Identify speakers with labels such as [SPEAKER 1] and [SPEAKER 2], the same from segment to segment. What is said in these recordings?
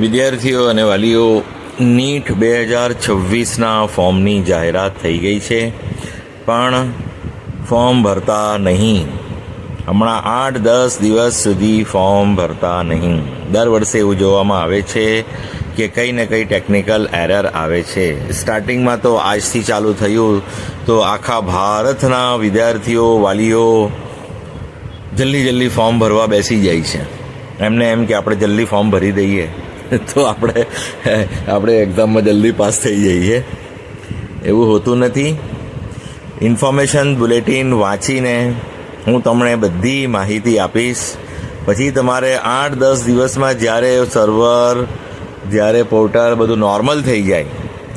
[SPEAKER 1] વિદ્યાર્થીઓ અને વાલીઓ નીટ બે હજાર છવ્વીસના ફોર્મની જાહેરાત થઈ ગઈ છે. પણ ફોર્મ ભરતા નહીં. હમણાં આઠ દસ દિવસ સુધી ફોર્મ ભરતા નહીં. દર વર્ષે એવું જોવામાં આવે છે કે કંઈ ને કંઈ ટેકનિકલ એરર આવે છે. સ્ટાર્ટિંગમાં તો આજથી ચાલુ થયું. તો આખા ભારતના વિદ્યાર્થીઓ, વાલીઓ જલ્દી જલ્દી ફોર્મ ભરવા બેસી જાય છે. એમને એમ કે આપણે જલ્દી ફોર્મ ભરી દઈએ. તો આપણે આપણે એક્ઝામમાં જલ્દી પાસ થઈ જઈએ. એવું હોતું નથી. ઇન્ફોર્મેશન બુલેટિન વાંચીને હું તમને બધી માહિતી આપીશ. પછી તમારે આઠ દસ દિવસમાં જ્યારે સર્વર જ્યારે પોર્ટલ બધું નોર્મલ થઈ જાય,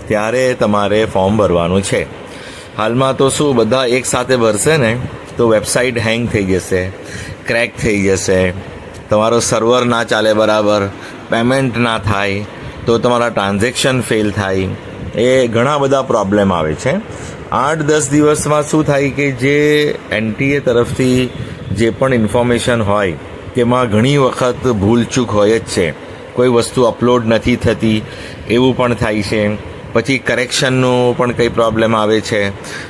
[SPEAKER 1] ત્યારે તમારે ફોર્મ ભરવાનું છે. હાલમાં તો શું, બધા એકસાથે ભરશે ને, તો વેબસાઇટ હેંગ થઈ જશે ક્રેક થઈ જશે. તમારો સર્વર ના ચાલે બરાબર. પેમેન્ટ ના થાય, તો તમારા ટ્રાન્ઝેક્શન ફેલ થાય, એ ઘણા બધા પ્રોબ્લેમ આવે છે. આઠ, દસ દિવસમાં શું થાય કે જે એનટીએ તરફથી જે પણ ઇન્ફોર્મેશન હોય, તેમાં ઘણી વખત ભૂલચૂક હોય જ છે. કોઈ વસ્તુ અપલોડ નથી થતી, એવું પણ થાય છે. પછી કરેક્શનનું પણ કંઈ પ્રોબ્લેમ આવે છે.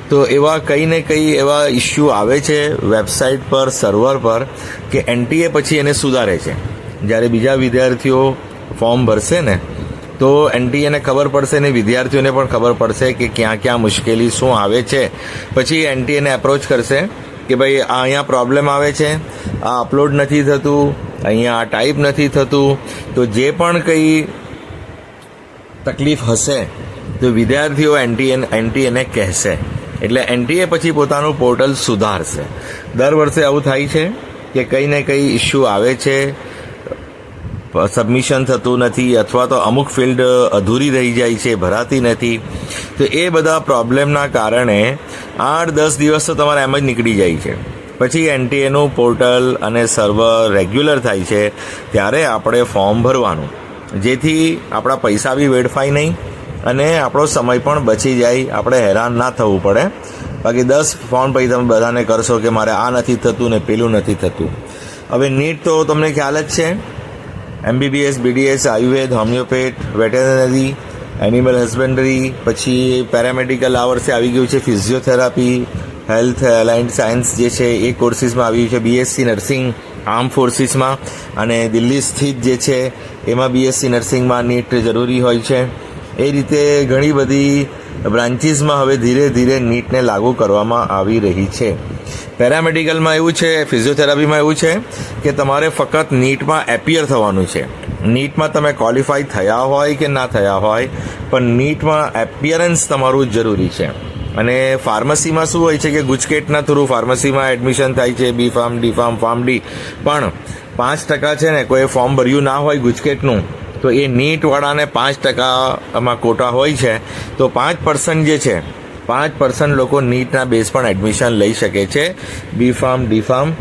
[SPEAKER 1] તો એવા કંઈ ને કંઈ એવા ઇસ્યુ આવે છે વેબસાઇટ પર સર્વર પર, કે એનટીએ પછી એને સુધારે છે. જ્યારે બીજા વિદ્યાર્થીઓ ફોર્મ ભરશે ને, તો એનટીએને ખબર પડશે ને વિદ્યાર્થીઓને પણ ખબર પડશે કે ક્યાં ક્યાં મુશ્કેલી શું આવે છે. પછી એનટીએને એપ્રોચ કરશે કે ભાઈ આ અહીંયા પ્રોબ્લેમ આવે છે, આ અપલોડ નથી થતું, અહીંયા આ ટાઈપ નથી થતું. તો જે પણ કંઈ તકલીફ હશે, તો વિદ્યાર્થીઓ એનટીએ એનટીએને કહેશે. એટલે એનટીએ પછી પોતાનું પોર્ટલ સુધારશે. દર વર્ષે આવું થાય છે કે કંઈ ને કંઈ ઇસ્યુ આવે છે સબમિશન થતું નથી અથવા તો અમુક ફિલ્ડ અધૂરી રહી જાય છે, ભરાતી નથી. તો એ બધા પ્રોબ્લેમના કારણે આઠ દસ દિવસ તો તમારે એમ જ નીકળી જાય છે. પછી એનટીએનું પોર્ટલ અને સર્વર રેગ્યુલર થાય છે, ત્યારે આપણે ફોર્મ ભરવાનું. જેથી આપણા પૈસા બી વેડફાય નહીં અને આપણો સમય પણ બચી જાય. આપણે હેરાન ના થવું પડે. બાકી દસ ફોન પછી તમે બધાને કરશો કે મારે આ નથી થતું ને પેલું નથી થતું. હવે નીટ તો તમને ખ્યાલ જ છે. MBBS BDS Ayurveda homeopath veterinary animal husbandry પછી પેરામેડિકલ આ વર્ષે આવી ગયું છે ફિઝિયોથેરાપી હેલ્થ એલાઇન્ડ સાયન્સ જે છે એ કોર્સિસમાં આવ્યું છે. બીએસસી નર્સિંગ આર્મ ફોર્સિસમાં અને દિલ્હી સ્થિત જે છે, એમાં બીએસસી નર્સિંગમાં નીટ જરૂરી હોય છે. એ રીતે ઘણી બધી બ્રાન્ચીસમાં હવે ધીરે ધીરે નીટને લાગુ કરવામાં આવી રહી છે. પેરામેડિકલમાં એવું છે, ફિઝિયોથેરાપીમાં એવું છે, કે તમારે ફક્ત નીટમાં એપિયર થવાનું છે. નીટમાં તમે ક્વોલિફાય થયા હોય કે ના થયા હોય, પણ નીટમાં એપિયરન્સ તમારું જરૂરી છે. અને ફાર્મસીમાં શું હોય છે કે ગુજકેટના થ્રુ ફાર્મસીમાં એડમિશન થાય છે B pharm D pharm pharm D પણ પાંચ ટકા છે ને, કોઈ ફોર્મ ભર્યું ના હોય ગુજકેટનું તો એ નીટવાળાને પાંચ ટકામાં કોટા હોય છે. તો પાંચ પર્સન્ટ જે છે, પાંચ પર્સન્ટ લોકો નીટના બેઝ પણ એડમિશન લઈ શકે છે. બી ફાર્મ ડી ફાર્મ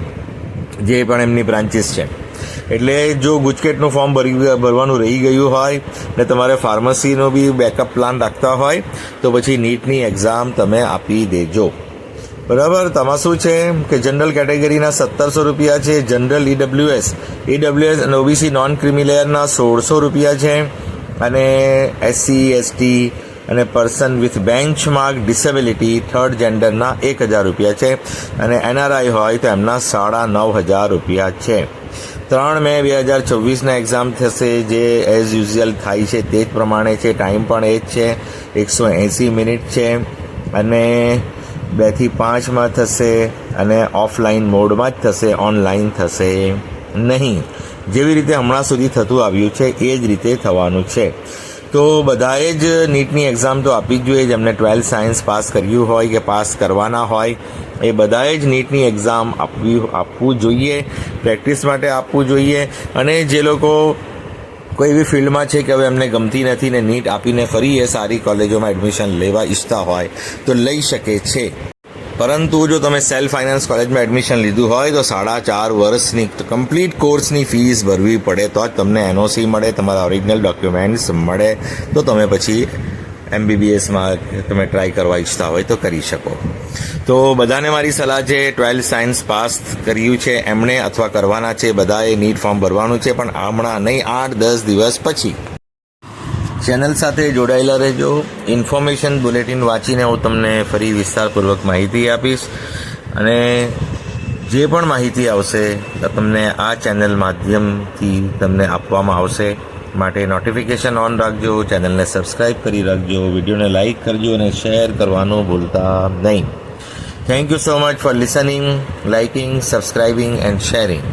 [SPEAKER 1] જે પણ એમની બ્રાન્ચીસ છે. એટલે જો ગુજકેટનું ફોર્મ ભરી, ભરવાનું રહી ગયું હોય ને તમારે ફાર્મસીનો બી બેકઅપ પ્લાન રાખતા હોય, તો પછી નીટની એક્ઝામ તમે આપી દેજો. બરાબર? તેમાં શું છે? કે જનરલ કેટેગરીના સત્તરસો રૂપિયા છે જનરલ ઈડબ્લ્યુએસ ઈડબ્લ્યુએસ અને ઓબીસી નોન ક્રિમિલેયરના સોળસો રૂપિયા છે. અને એસસી એસટી અને person with benchmark disability third જેન્ડરના એક હજાર રૂપિયા છે. અને એનઆરઆઈ હોય તો એમના સાડા નવ હજાર રૂપિયા છે. ત્રણ મે બે હજાર ચોવીસના એક્ઝામ થશે, જે એઝ યુઝ્યુઅલ થાય છે તે જ પ્રમાણે છે. ટાઈમ પણ એ જ છે. એકસો એંસી મિનિટ છે. અને બેથી પાંચમાં થશે અને ઓફલાઈન મોડમાં જ થશે ઓનલાઈન થશે નહીં. જેવી રીતે હમણાં સુધી થતું આવ્યું છે, એ જ રીતે થવાનું છે. તો બધાએ જ નીટની એક્ઝામ તો આપવી જ જોઈએ, જેમને ટ્વેલ્થ સાયન્સ પાસ કર્યું હોય કે પાસ કરવાના હોય, એ બધાએ જ નીટની એક્ઝામ આપવી આપવું જોઈએ, પ્રેક્ટિસ માટે આપવું જોઈએ. અને જે લોકો કોઈ એવી ફિલ્ડમાં છે કે હવે એમને ગમતી નથી ને નીટ આપીને ફરી એ સારી કોલેજોમાં એડમિશન લેવા ઈચ્છતા હોય તો લઈ શકે છે. પરંતુ જો તમે સેલ્ફ ફાઇનાન્સ કોલેજમાં એડમિશન લીધું હોય તો સાડા ચાર વર્ષની કમ્પ્લીટ કોર્સની ફીસ ભરવી પડે તો જ તમને એનઓસી મળે, તમારા ઓરિજિનલ ડોક્યુમેન્ટ્સ મળે. તો તમે પછી એમબીબીએસમાં તમે ટ્રાય કરવા ઈચ્છતા હોય તો કરી શકો. તો બધાને મારી સલાહ છે ટ્વેલ્થ સાયન્સ પાસ કર્યું છે એમણે અથવા કરવાના છે, બધાએ નીટ ફોર્મ ભરવાનું છે, પણ હમણાં નહીં, આઠ, દસ દિવસ પછી. ચેનલ સાથે જોડાયેલા રહેજો. ઇન્ફોર્મેશન બુલેટિન વાંચીને હું તમને ફરી વિસ્તારપૂર્વક માહિતી આપીશ. અને જે પણ માહિતી આવશે, તમને આ ચેનલ માધ્યમથી તમને આપવામાં આવશે. માટે નોટિફિકેશન ઓન રાખજો ચેનલને સબસ્ક્રાઈબ કરી રાખજો, વિડીયોને લાઇક કરજો અને શેર કરવાનું ભૂલતા નહીં. Thank you so much for listening liking subscribing and sharing